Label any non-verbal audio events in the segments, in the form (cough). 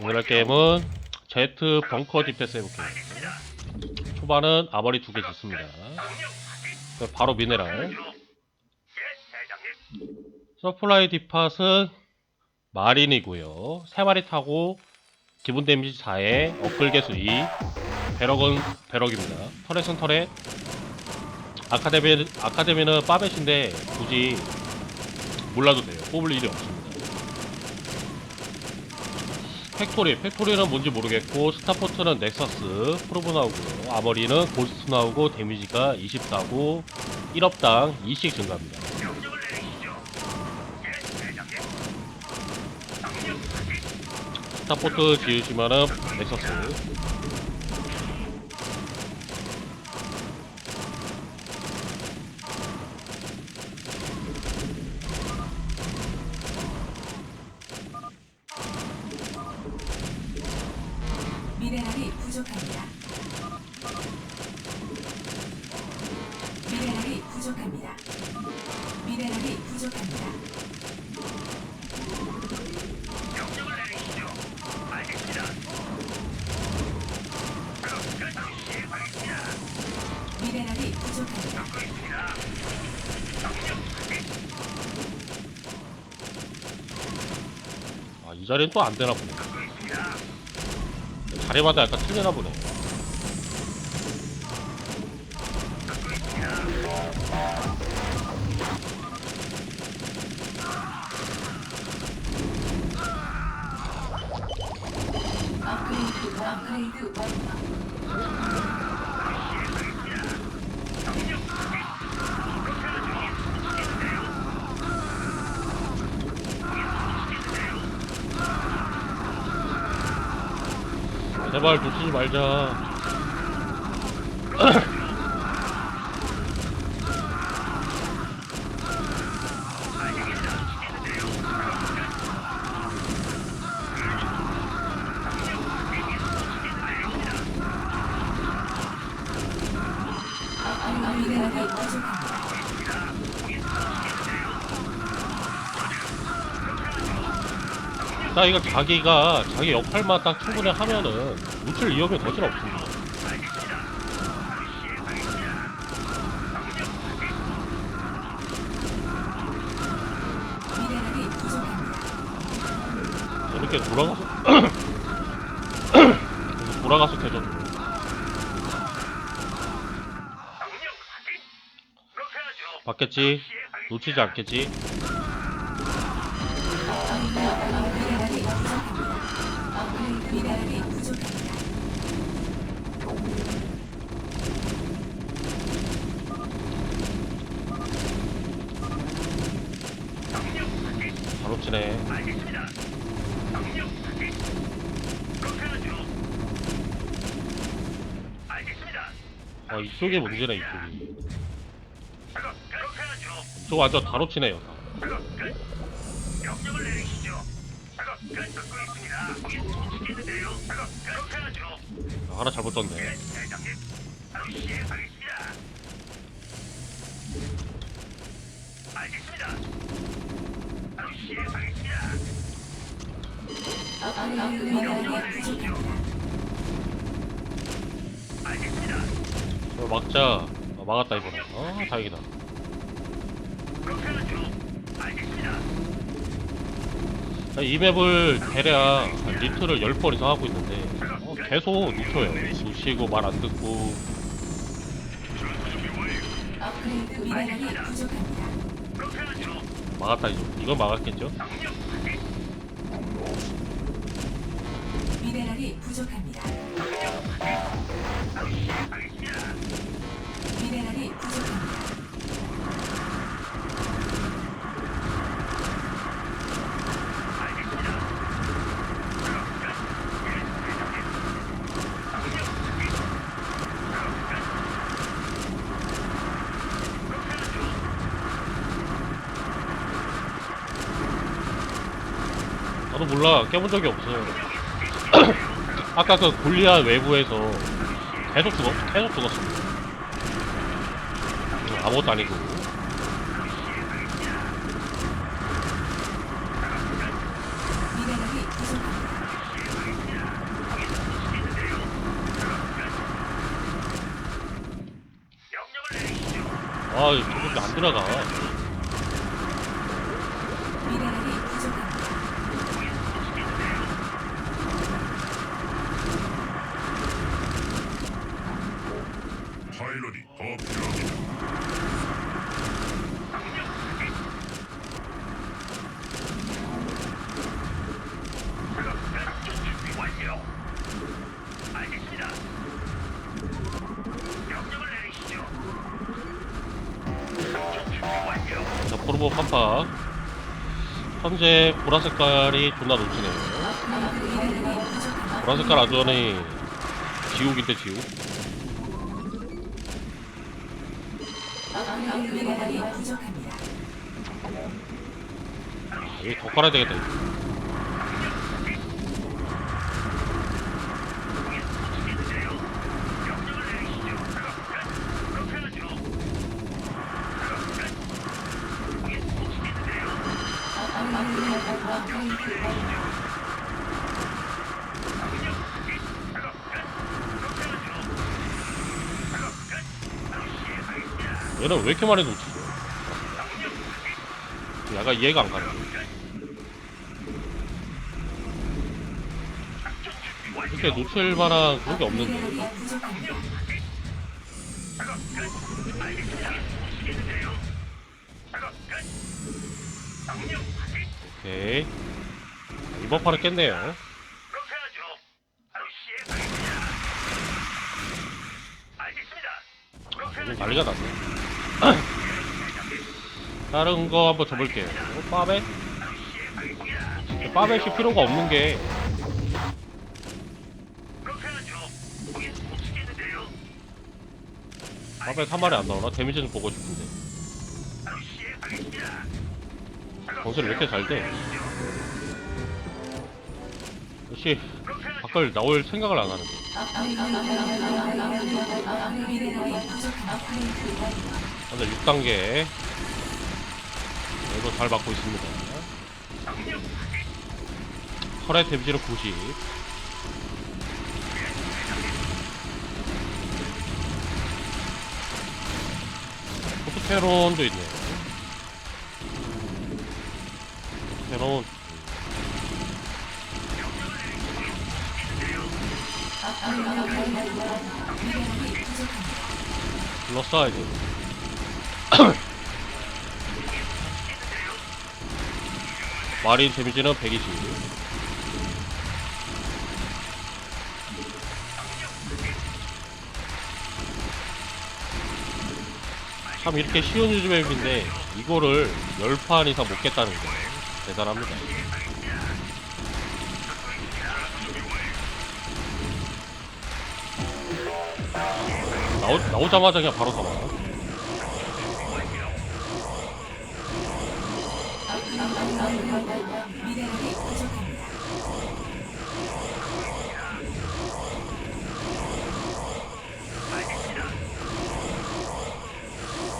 오늘 할 게임은 제트 벙커 디펜스 해볼게요. 초반은 아머리 두 개 짓습니다. 그럼 바로 미네랄. 서플라이 디팟은 마린이고요. 세 마리 타고 기본 데미지 4에 업글 개수 2, 배럭은 배럭입니다. 터렛은 터렛. 아카데미 아카데미는 빠벳인데 굳이 몰라도 돼요. 뽑을 일이 없습니다. 팩토리, 팩토리는 뭔지 모르겠고 스타포트는 넥서스 프로브 나오고요. 아머리는 고스트 나오고 데미지가 24고 1업당 2씩 증가합니다. 스타포트 지으시면은 넥서스 이 자리는 또 안 되나 보네. 자리마다 약간 틀리나 보네. 제발 놓치지 말자. (clears throat) (clears throat) 미네랄이 부족합니다. 자, 이거 자기가 자기 역할만 딱 충분히 하면은 놓칠 위험이 거진 없습니다. 이렇게 돌아가서 (coughs) 돌아가서 되죠. 받겠지? 놓치지 않겠지? 미네랄이 부족합니다. 바로 치네. 아, 이쪽이 문제네, 이쪽이. 저 완전 다로 치네요. 미네랄 이 부족합니다. 저 막자. 아, 막았다, 이번에. 아, 다행이다. 자, 이 맵을 대략 한 리트를 10번 이상 하고 있는데 어, 계속 놓쳐요. 놓치고 말 안 듣고. 막았다 이거. 이건 막았겠죠? 미네랄이 부족합니다. 나도 몰라. 깨본 적이 없어요. (clears throat) 아까 그 골리앗 외부에서 계속 죽었 계속 죽었어 음, 아무것도 아니고. 아 저거 안 들어가. 판파. 현재 보라 색깔이 존나 넘치네요. 보라 색깔 아주 전에 지옥인데 지옥. 부족합니다. 여기 더 깔아야 되겠다. 이거. 명령을 내리시죠. 그렇게 하죠. 얘는 왜 이렇게 많이 놓치죠? 약간 이해가 안 가네. 이렇게 놓칠 만한 그런 게 없는데. 오케이. 이번 판은 깼네요. 알겠습니다. 난리가 났네. (coughs) 다른 거 한번 줘볼게요. 어, 빠벳? 빠벳이 필요가 없는 게. 빠벳 한 마리 안 나오나? 데미지 좀 보고 싶은데. 건설이 왜 이렇게 잘 돼? 역시 밖을 나올 생각을 안 하는데. 현재 6단계. 이거 잘 맞고 있습니다. 혈의 데미지는 90. 포트테론도 있네요. 포트테론. 불렀어야 돼. (coughs) 마린 데미지는 120. 참 이렇게 쉬운 유즈맵인데 이거를 10판 이상 못 깼다는 게 대단합니다. 나오, 나오자마자 그냥 바로 부족합니다.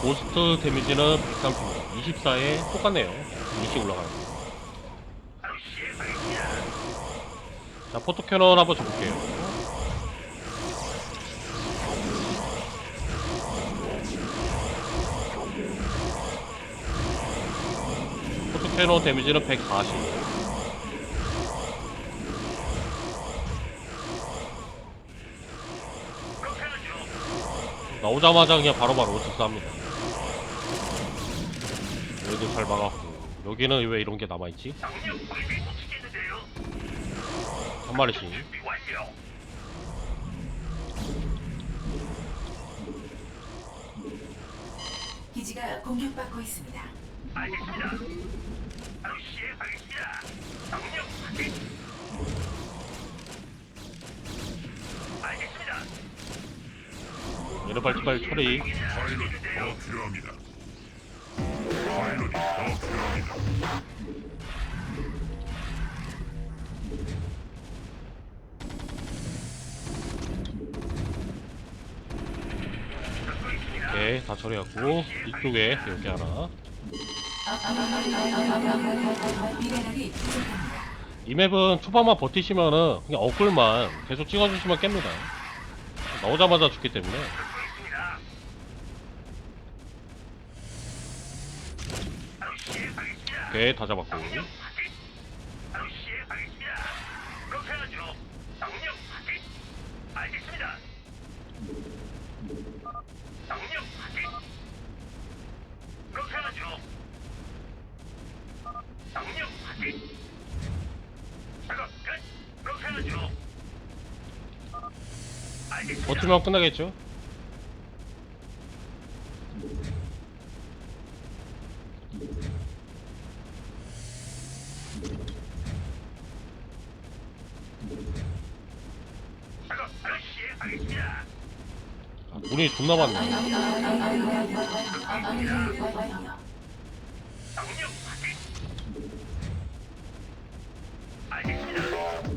고스트 데미지는 130, 24에 똑같네요. 20 올라가는 거. 자, 포토캐논 한번 줘볼게요. 포토캐논 데미지는 140. 나오자마자 그냥 바로 바로 즉사합니다. 여기도 잘 막았고 여기는 왜 이런 게 남아있지? 한 마리씩. 기지가 공격받고 있습니다. 알겠습니다. 얘는 빨리빨리 처리 더 필요합니다. 오케이 다 처리하고 이쪽에 여기 하나 이 맵은 투파만 버티시면은 그냥 어글만 계속 찍어주시면 깹니다. 나오자마자 죽기 때문에. 오케이 다 잡았고. 버티면 끝나겠죠? 아, 문이 존나 많네.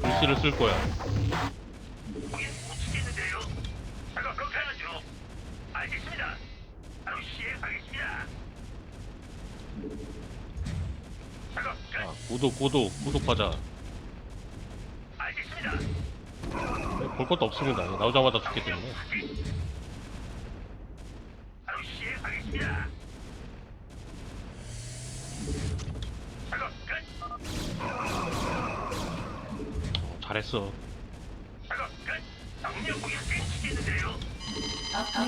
글씨를 쓸 거야 끝. 아, 구독 구독 구독하자 알겠습니다. 볼 것도 없습니다 나오자마자 죽기 때문에. 바로 시행하겠습니다. 작업 끝. 어, 잘했어 작업 끝. 거긴 못 치겠는데요.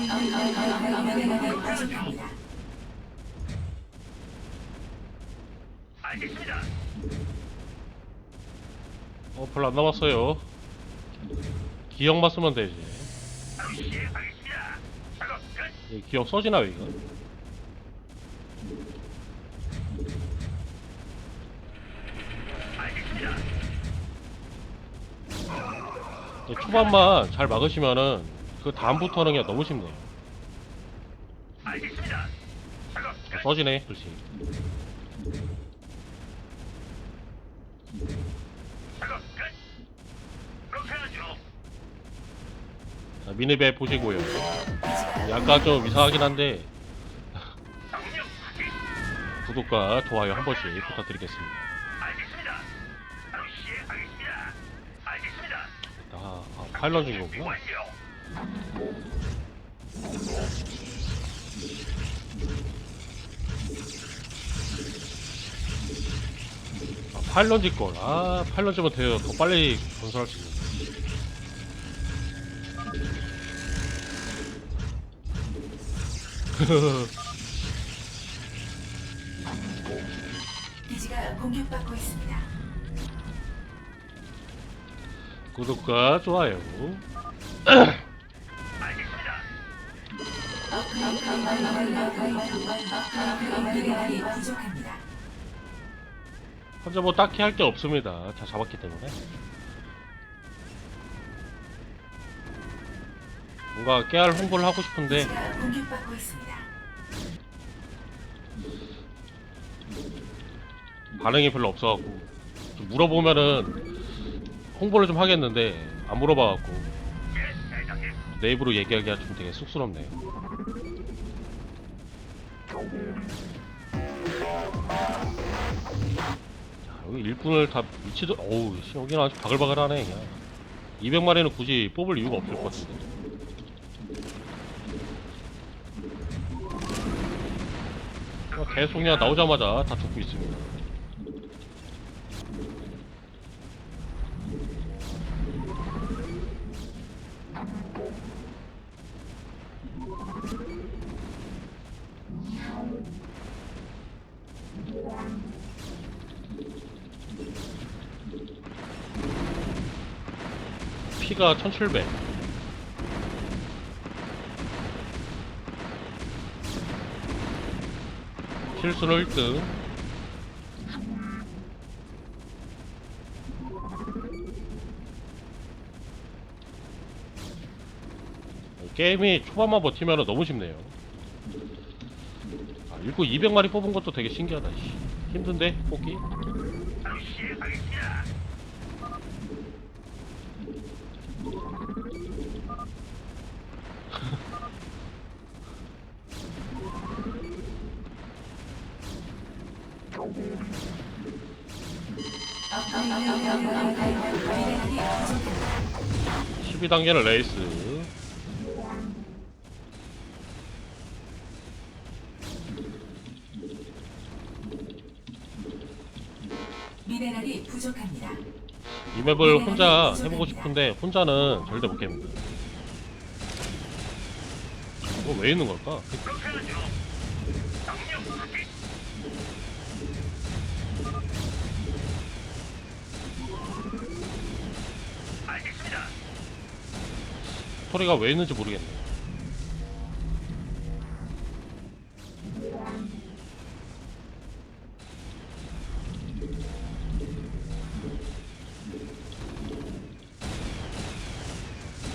미네랄이 부족합니다. 알겠습니다. 어 별로 안 남았어요 기억만 쓰면 되지 바로 시행하겠습니다. 작업 끝. 이 기억 써지나 이거 알겠습니다. 이 초반만 잘 막으시면은 그 다음부터는 그냥 너무 쉽네요 알겠습니다. 작업 끝. 써지네 글씨 작업 끝. 그렇게 하죠. 자, 미니맵 보시고요 약간 좀 이상하긴 한데. 구독과 좋아요 한 번씩 부탁드리겠습니다. 아, 아 파일럿 준 거구나. 아, 파일럿일 걸. 아, 파일럿이면 돼요. 더 빨리 건설할 수 있는. (laughs) 기지가 공격받고 있습니다. 구독과 좋아요. 알겠습니다. 미네랄이 부족합니다. 현재 뭐 딱히 할 게 없습니다. 다 잡았기 때문에. 뭔가 깨알 홍보를 하고 싶은데 공격받고 있습니다. 반응이 별로 없어갖고 좀 물어보면은 홍보를 좀 하겠는데 안 물어봐갖고. 내 입으로 얘기하기가 좀 되게 쑥스럽네요. 자, 여기 일꾼을 다 미치도 어우 씨, 여기는 아주 바글바글하네 그냥 200마리는 굳이 뽑을 이유가 없을 것 같은데 계속 그냥 나오자마자 다 죽고 있습니다. 피가 1700 실수는 1등 게임이 초반만 버티면 너무 쉽네요 아, 일꾼 200마리 뽑은 것도 되게 신기하다 씨. 힘든데 뽑기? 12단계는 레이스 미네랄이 부족합니다. 이 맵을 혼자 해보고 싶은데 혼자는 절대 못 깹니다. 이거 왜 있는 걸까? 스토리가 왜 있는지 모르겠네.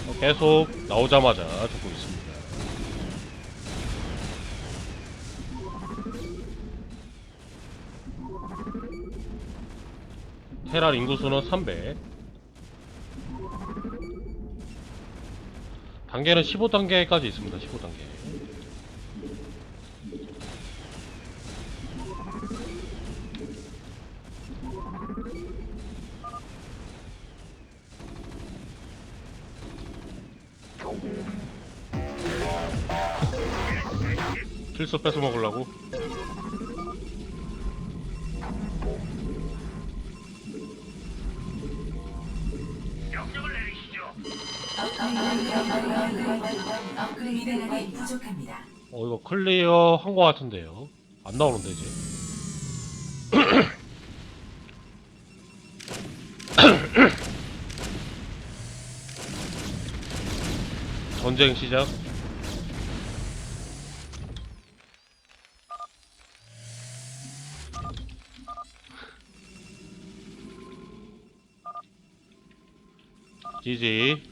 어, 계속 나오자마자 죽고 있습니다. 테랄 인구수는 300. 단계는 15단계까지 있습니다. 15단계. 필수 뺏어 먹으려고. 어 이거 클리어 한 거 같은데요. 안 나오는데 이제. (coughs) 전쟁 시작. 지지.